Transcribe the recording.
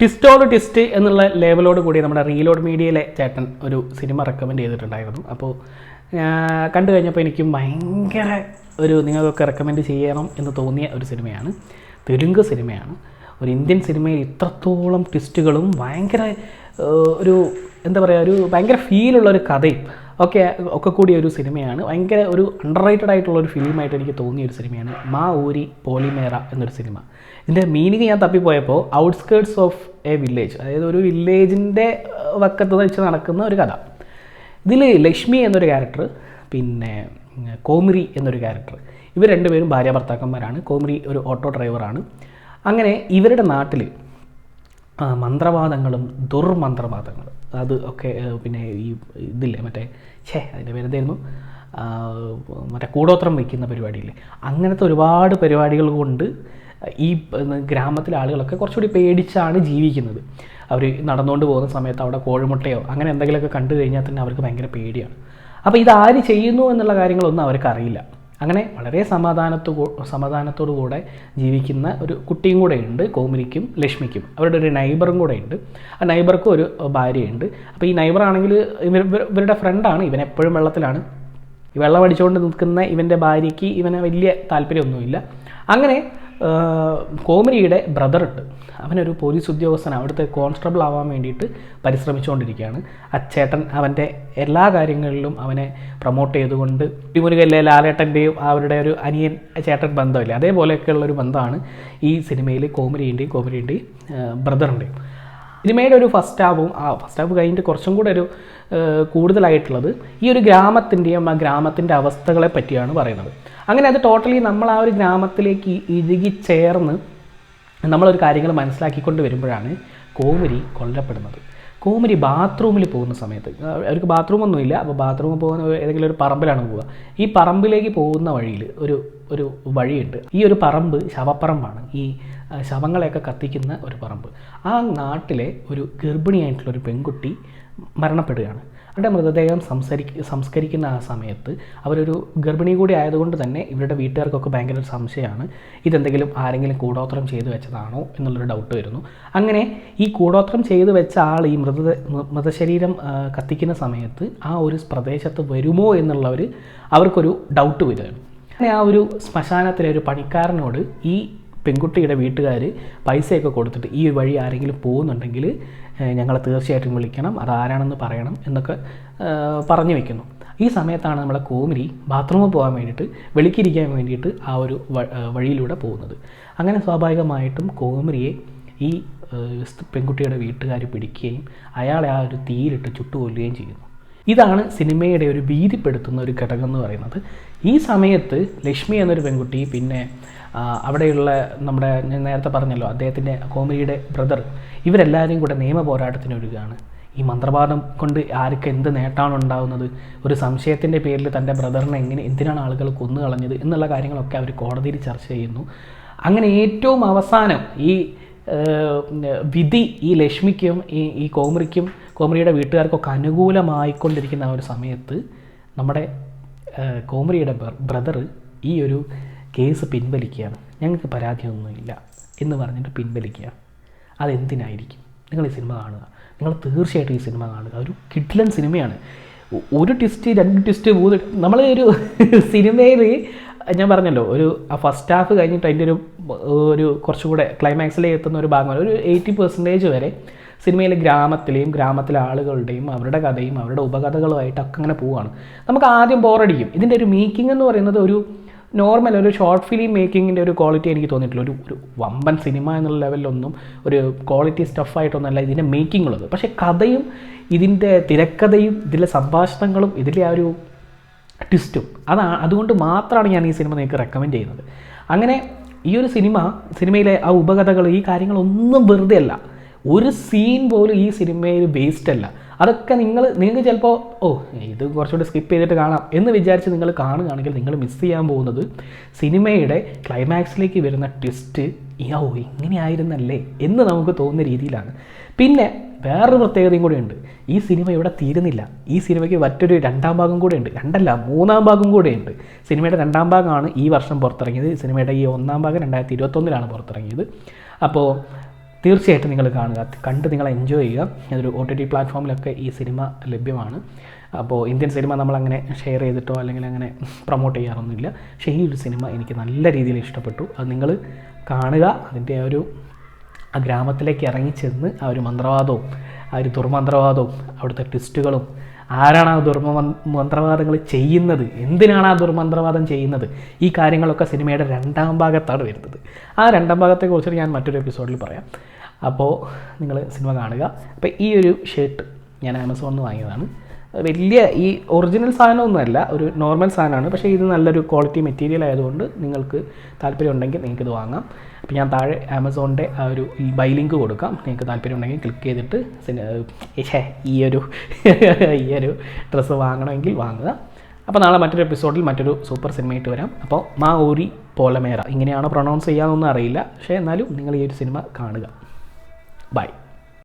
ടിസ്റ്റോട് twist എന്നുള്ള ലേബലോട് കൂടി നമ്മുടെ റീലോഡ് മീഡിയയിലെ ചേട്ടൻ ഒരു സിനിമ റെക്കമെൻഡ് ചെയ്തിട്ടുണ്ടായിരുന്നു. അപ്പോൾ കണ്ടു കഴിഞ്ഞപ്പോൾ എനിക്ക് ഭയങ്കര ഒരു നിങ്ങൾക്കൊക്കെ റെക്കമെൻഡ് ചെയ്യണം എന്ന് തോന്നിയ ഒരു സിനിമയാണ് തെലുങ്ക് സിനിമയാണ് ഒരു ഇന്ത്യൻ സിനിമയിൽ ഇത്രത്തോളം ട്വിസ്റ്റുകളും ഭയങ്കര ഒരു എന്താ പറയുക ഒരു ഭയങ്കര ഫീലുള്ള ഒരു കഥയും ഒക്കെ ഒക്കെ കൂടിയ ഒരു സിനിമയാണ്. ഭയങ്കര ഒരു അണ്ടർ റേറ്റഡ് ആയിട്ടുള്ള ഒരു ഫിലിമായിട്ട് എനിക്ക് തോന്നിയ ഒരു സിനിമയാണ് മാ ഊരി പോളിമേറ എന്നൊരു സിനിമ. ഇതിന്റെ മീനിങ് ഞാൻ തപ്പിപ്പോയപ്പോൾ ഔട്ട്സ്കേർട്സ് ഓഫ് എ വില്ലേജ് അതായത് ഒരു വില്ലേജിന്റെ വക്കത്ത് വെച്ച് നടക്കുന്ന ഒരു കഥ. ഇതിൽ ലക്ഷ്മി എന്നൊരു ക്യാരക്ടർ പിന്നെ കോമിറി എന്നൊരു ക്യാരക്ടർ ഇവർ രണ്ടുപേരും ഭാര്യ ഭർത്താക്കന്മാരാണ്. കോമിരി ഒരു ഓട്ടോ ഡ്രൈവറാണ് അങ്ങനെ ഇവരുടെ നാട്ടിൽ മന്ത്രവാദങ്ങളും ദുർമന്ത്രവാദങ്ങളും. അത് ഒക്കെ പിന്നെ ഈ ഇതില്ലേ മറ്റേ ഛേ അതിന്റെ പേരെന്തായിരുന്നു? മറ്റേ കൂടോത്രം വയ്ക്കുന്ന പരിപാടിയില്ലേ? അങ്ങനത്തെ ഒരുപാട് പരിപാടികൾ കൊണ്ട് ഈ ഗ്രാമത്തിലെ ആളുകളൊക്കെ കുറച്ചുകൂടി പേടിച്ചാണ് ജീവിക്കുന്നത്. അവർ നടന്നുകൊണ്ട് പോകുന്ന സമയത്ത് അവിടെ കോഴിമുട്ടയോ അങ്ങനെ എന്തെങ്കിലുമൊക്കെ കണ്ടു കഴിഞ്ഞാൽ തന്നെ അവർക്ക് ഭയങ്കര പേടിയാണ്. അപ്പോൾ ഇതാര് ചെയ്യുന്നു എന്നുള്ള കാര്യങ്ങളൊന്നും അവർക്ക് അറിയില്ല അങ്ങനെ വളരെ സമാധാനത്തു സമാധാനത്തോടു കൂടെ ജീവിക്കുന്ന ഒരു കുട്ടിയും കൂടെ ഉണ്ട് കോമിനിക്കും ലക്ഷ്മിക്കും. അവരുടെ ഒരു നൈബറും കൂടെ ഉണ്ട് ആ നൈബർക്കും ഒരു ഭാര്യയുണ്ട്. അപ്പോൾ ഈ നൈബറാണെങ്കിൽ ഇവരുടെ ഫ്രണ്ടാണ് ഇവൻ എപ്പോഴും വെള്ളത്തിലാണ്. ഈ വെള്ളം അടിച്ചുകൊണ്ട് നിൽക്കുന്ന ഇവന്റെ ഭാര്യയ്ക്ക് ഇവന് വലിയ താല്പര്യമൊന്നുമില്ല. അങ്ങനെ കോമരിയുടെ ബ്രദറുണ്ട്. അവനൊരു പോലീസ് ഉദ്യോഗസ്ഥൻ അവിടുത്തെ കോൺസ്റ്റബിൾ ആവാൻ വേണ്ടിയിട്ട് പരിശ്രമിച്ചുകൊണ്ടിരിക്കുകയാണ്. അച്ചേട്ടൻ അവന്റെ എല്ലാ കാര്യങ്ങളിലും അവനെ പ്രൊമോട്ട് ചെയ്തുകൊണ്ട് തിമുരുകല്ലെ ലാലേട്ടന്റെയും അവരുടെ ഒരു അനിയൻ ചേട്ടൻ ബന്ധമില്ല? അതേപോലെയൊക്കെയുള്ള ഒരു ബന്ധമാണ് ഈ സിനിമയിൽ കോമരിയുടെയും കോമരിയുടെയും ബ്രദറിന്റെയും. സിനിമയുടെ ഒരു ഫസ്റ്റ് ഹാഫും ആ ഫസ്റ്റ് ഹാഫ് കഴിഞ്ഞിട്ട് കുറച്ചും കൂടെ ഒരു കൂടുതലായിട്ടുള്ളത് ഈ ഒരു ഗ്രാമത്തിന്റെയും ആ ഗ്രാമത്തിന്റെ അവസ്ഥകളെ പറ്റിയാണ് പറയുന്നത്. അങ്ങനെ അത് ടോട്ടലി നമ്മൾ ആ ഒരു ഗ്രാമത്തിലേക്ക് ഇഴുകി ചേർന്ന് നമ്മളൊരു കാര്യങ്ങൾ മനസ്സിലാക്കിക്കൊണ്ട് വരുമ്പോഴാണ് കോമരി കൊല്ലപ്പെടുന്നത്. കോമരി ബാത്റൂമിൽ പോകുന്ന സമയത്ത്. അവർക്ക് അവർക്ക് ബാത്റൂമൊന്നുമില്ല അപ്പോൾ ബാത്റൂമിൽ പോകുന്ന ഏതെങ്കിലും ഒരു പറമ്പിലാണ് പോവുക. ഈ പറമ്പിലേക്ക് പോകുന്ന വഴിയിൽ ഒരു ഒരു വഴിയുണ്ട്. ഈ ഒരു പറമ്പ് ശവപ്പറമ്പാണ്. ഈ ശവങ്ങളെയൊക്കെ കത്തിക്കുന്ന ഒരു പറമ്പ്. ആ നാട്ടിലെ ഒരു ഗർഭിണിയായിട്ടുള്ള ഒരു പെൺകുട്ടി മരണപ്പെടുകയാണ്. അവരുടെ മൃതദേഹം സംസരി സംസ്കരിക്കുന്ന ആ സമയത്ത് അവരൊരു ഗർഭിണി കൂടി ആയതുകൊണ്ട് തന്നെ ഇവരുടെ വീട്ടുകാർക്കൊക്കെ ഭയങ്കര ഒരു സംശയമാണ്. ഇതെന്തെങ്കിലും ആരെങ്കിലും കൂടോത്രം ചെയ്തു വെച്ചതാണോ എന്നുള്ളൊരു ഡൗട്ട് വരുന്നു. അങ്ങനെ ഈ കൂടോത്രം ചെയ്തു വെച്ച ആൾ ഈ മൃത മൃതശരീരം കത്തിക്കുന്ന സമയത്ത് ആ ഒരു പ്രദേശത്ത് വരുമോ എന്നുള്ള ഒരു അവർക്കൊരു ഡൗട്ട് വരികയാണ്. അങ്ങനെ ആ ഒരു ശ്മശാനത്തിലെ ഒരു പണിക്കാരനോട് ഈ പെൺകുട്ടിയുടെ വീട്ടുകാർ പൈസയൊക്കെ കൊടുത്തിട്ട് ഈ വഴി ആരെങ്കിലും പോകുന്നുണ്ടെങ്കിൽ ഞങ്ങളെ തീർച്ചയായിട്ടും വിളിക്കണം അതാരാണെന്ന് പറയണം എന്നൊക്കെ പറഞ്ഞു വെക്കുന്നു. ഈ സമയത്താണ് നമ്മളെ കോമിരി ബാത്റൂമിൽ പോകാൻ വേണ്ടിയിട്ട് വെളിക്കിരിക്കാൻ വേണ്ടിയിട്ട് ആ ഒരു വഴിയിലൂടെ പോകുന്നത്. അങ്ങനെ സ്വാഭാവികമായിട്ടും കോമിരിയെ ഈ പെൺകുട്ടിയുടെ വീട്ടുകാർ പിടിക്കുകയും അയാളെ ആ ഒരു തീയിലിട്ട് ചുട്ടുകൊല്ലുകയും ചെയ്യുന്നു. ഇതാണ് സിനിമയുടെ ഒരു ഭീതിപ്പെടുത്തുന്ന ഒരു ഘടകം എന്ന് പറയുന്നത്. ഈ സമയത്ത് ലക്ഷ്മി എന്നൊരു പെൺകുട്ടി പിന്നെ അവിടെയുള്ള നമ്മുടെ ഞാൻ നേരത്തെ പറഞ്ഞല്ലോ അദ്ദേഹത്തിന്റെ കോമഡിയുടെ ബ്രദർ ഇവരെല്ലാവരും കൂടെ നിയമ പോരാട്ടത്തിന് ഒരുങ്ങുകയാണ്. ഈ മന്ത്രവാദം കൊണ്ട് ആർക്ക് എന്ത് നേട്ടമാണ് ഉണ്ടാകുന്നത് ഒരു സംശയത്തിന്റെ പേരിൽ തന്റെ ബ്രദറിനെ എങ്ങനെ എന്തിനാണ് ആളുകൾ കൊന്നു കളഞ്ഞത് എന്നുള്ള കാര്യങ്ങളൊക്കെ അവർ കോടതിയിൽ ചർച്ച ചെയ്യുന്നു. അങ്ങനെ ഏറ്റവും അവസാനം ഈ വിധി ഈ ലക്ഷ്മിക്കും ഈ ഈ കോമറിക്കും കോമറിയുടെ വീട്ടുകാർക്കൊക്കെ അനുകൂലമായിക്കൊണ്ടിരിക്കുന്ന ആ ഒരു സമയത്ത് നമ്മുടെ ഏഹ്, കോമറിയുടെ ബ്രദർ ഈ ഒരു കേസ് പിൻവലിക്കുകയാണ്. ഞങ്ങൾക്ക് പരാതിയൊന്നുമില്ല എന്ന് പറഞ്ഞിട്ട് പിൻവലിക്കുക അതെന്തിനായിരിക്കും? നിങ്ങൾ ഈ സിനിമ കാണുക. നിങ്ങൾ തീർച്ചയായിട്ടും ഈ സിനിമ കാണുക. ഒരു കിഡ്ലൻ സിനിമയാണ്. ഒരു ട്വിസ്റ്റ് രണ്ട് ട്വിസ്റ്റ് മൂന്ന് നമ്മൾ ഒരു സിനിമയിൽ ഞാൻ പറഞ്ഞല്ലോ ഒരു ആ ഫസ്റ്റ് ഹാഫ് കഴിഞ്ഞിട്ട് അതിന്റെ ഒരു ഒരു കുറച്ചുകൂടെ ക്ലൈമാക്സിലേക്ക് എത്തുന്ന ഒരു ഭാഗമാണ്. ഒരു എയ്റ്റി പെർസെന്റേജ് വരെ സിനിമയിലെ ഗ്രാമത്തിലെയും ഗ്രാമത്തിലെ ആളുകളുടെയും അവരുടെ കഥയും അവരുടെ ഉപകഥകളുമായിട്ടൊക്കെ അങ്ങനെ പോവുകയാണ് നമുക്ക് ആദ്യം ബോറടിക്കും ഇതിന്റെ ഒരു മേക്കിംഗ് എന്ന് പറയുന്നത് ഒരു നോർമൽ ഒരു ഷോർട്ട് ഫിലിം മേക്കിങ്ങിന്റെ ഒരു ക്വാളിറ്റി എനിക്ക് തോന്നിയിട്ടില്ല. ഒരു ഒരു വമ്പൻ സിനിമ എന്നുള്ള ലെവലിലൊന്നും ഒരു ക്വാളിറ്റി സ്റ്റഫായിട്ടൊന്നുമല്ല ഇതിന്റെ മേക്കിംഗ് ഉള്ളത്. പക്ഷേ കഥയും ഇതിന്റെ തിരക്കഥയും ഇതിലെ സംഭാഷണങ്ങളും ഇതിലെ ആ ഒരു ട്വിസ്റ്റും അതാ അതുകൊണ്ട് മാത്രമാണ് ഞാൻ ഈ സിനിമ നിങ്ങൾക്ക് റെക്കമെൻഡ് ചെയ്യുന്നത്. അങ്ങനെ ഈ ഒരു സിനിമ സിനിമയിലെ ആ ഉപകഥകൾ ഈ കാര്യങ്ങളൊന്നും വെറുതെ അല്ല. ഒരു സീൻ പോലും ഈ സിനിമയിൽ വേസ്റ്റ് അല്ല. അതൊക്കെ നിങ്ങൾ നിങ്ങൾക്ക് ചിലപ്പോൾ ഓ ഇത് കുറച്ചുകൂടി സ്കിപ്പ് ചെയ്തിട്ട് കാണാം എന്ന് വിചാരിച്ച് നിങ്ങൾ കാണുകയാണെങ്കിൽ നിങ്ങൾ മിസ് ചെയ്യാൻ പോകുന്നത് സിനിമയുടെ ക്ലൈമാക്സിലേക്ക് വരുന്ന ട്വിസ്റ്റ് ഓ ഇങ്ങനെയായിരുന്നല്ലേ എന്ന് നമുക്ക് തോന്നുന്ന രീതിയിലാണ്. പിന്നെ വേറൊരു പ്രത്യേകതയും കൂടെ ഉണ്ട്. ഈ സിനിമ ഇവിടെ തീരുന്നില്ല. ഈ സിനിമയ്ക്ക് മറ്റൊരു രണ്ടാം ഭാഗം കൂടെ ഉണ്ട്. രണ്ടല്ല മൂന്നാം ഭാഗം കൂടെ ഉണ്ട്. സിനിമയുടെ രണ്ടാം ഭാഗമാണ് ഈ വർഷം പുറത്തിറങ്ങിയത്. സിനിമയുടെ ഈ ഒന്നാം ഭാഗം രണ്ടായിരത്തി ഇരുപത്തൊന്നിലാണ് പുറത്തിറങ്ങിയത്. അപ്പോൾ തീർച്ചയായിട്ടും നിങ്ങൾ കാണുക കണ്ട് നിങ്ങൾ എൻജോയ് ചെയ്യുക. അതൊരു ഒ ടി ടി പ്ലാറ്റ്ഫോമിലൊക്കെ ഈ സിനിമ ലഭ്യമാണ്. അപ്പോൾ ഇന്ത്യൻ സിനിമ നമ്മളങ്ങനെ ഷെയർ ചെയ്തിട്ടോ അല്ലെങ്കിൽ അങ്ങനെ പ്രൊമോട്ട് ചെയ്യാറൊന്നുമില്ല. പക്ഷേ ഈ ഒരു സിനിമ എനിക്ക് നല്ല രീതിയിൽ ഇഷ്ടപ്പെട്ടു. അത് നിങ്ങൾ കാണുക അതിന്റെ ഒരു ആ ഗ്രാമത്തിലേക്ക് ഇറങ്ങിച്ചെന്ന് ആ ഒരു മന്ത്രവാദവും ആ ഒരു ദുർമന്ത്രവാദവും അവിടുത്തെ ട്വിസ്റ്റുകളും ആരാണ് ആ ദുർമ മന്ത്രവാദങ്ങൾ ചെയ്യുന്നത്? എന്തിനാണ് ആ ദുർമന്ത്രവാദം ചെയ്യുന്നത്? ഈ കാര്യങ്ങളൊക്കെ സിനിമയുടെ രണ്ടാം ഭാഗത്താണ് വരുന്നത്. ആ രണ്ടാം ഭാഗത്തെക്കുറിച്ച് ഞാൻ മറ്റൊരു എപ്പിസോഡിൽ പറയാം. അപ്പോൾ നിങ്ങൾ സിനിമ കാണുക. അപ്പോൾ ഈ ഒരു ഷർട്ട് ഞാൻ ആമസോണിൽ നിന്ന് വാങ്ങിയതാണ്. വലിയ ഈ ഒറിജിനൽ സാധനമൊന്നുമല്ല ഒരു നോർമൽ സാധനമാണ്. പക്ഷേ ഇത് നല്ലൊരു ക്വാളിറ്റി മെറ്റീരിയൽ ആയതുകൊണ്ട് നിങ്ങൾക്ക് താല്പര്യം ഉണ്ടെങ്കിൽ നിങ്ങൾക്ക് ഇത് വാങ്ങാം. അപ്പോൾ ഞാൻ താഴെ ആമസോണിന്റെ ആ ഒരു ബൈ ലിങ്ക് കൊടുക്കാം. നിങ്ങൾക്ക് താല്പര്യം ഉണ്ടെങ്കിൽ ക്ലിക്ക് ചെയ്തിട്ട് ഈ ഒരു ഈ ഒരു ഡ്രസ്സ് വാങ്ങണമെങ്കിൽ വാങ്ങുക. അപ്പോൾ നാളെ മറ്റൊരു എപ്പിസോഡിൽ മറ്റൊരു സൂപ്പർ സിനിമയായിട്ട് വരാം. അപ്പോൾ മാ ഓരി പോലമേറ ഇങ്ങനെയാണോ പ്രൊണൗൺസ് ചെയ്യാമെന്നൊന്നും അറിയില്ല. പക്ഷേ എന്നാലും നിങ്ങൾ ഈ ഒരു സിനിമ കാണുക. ബൈ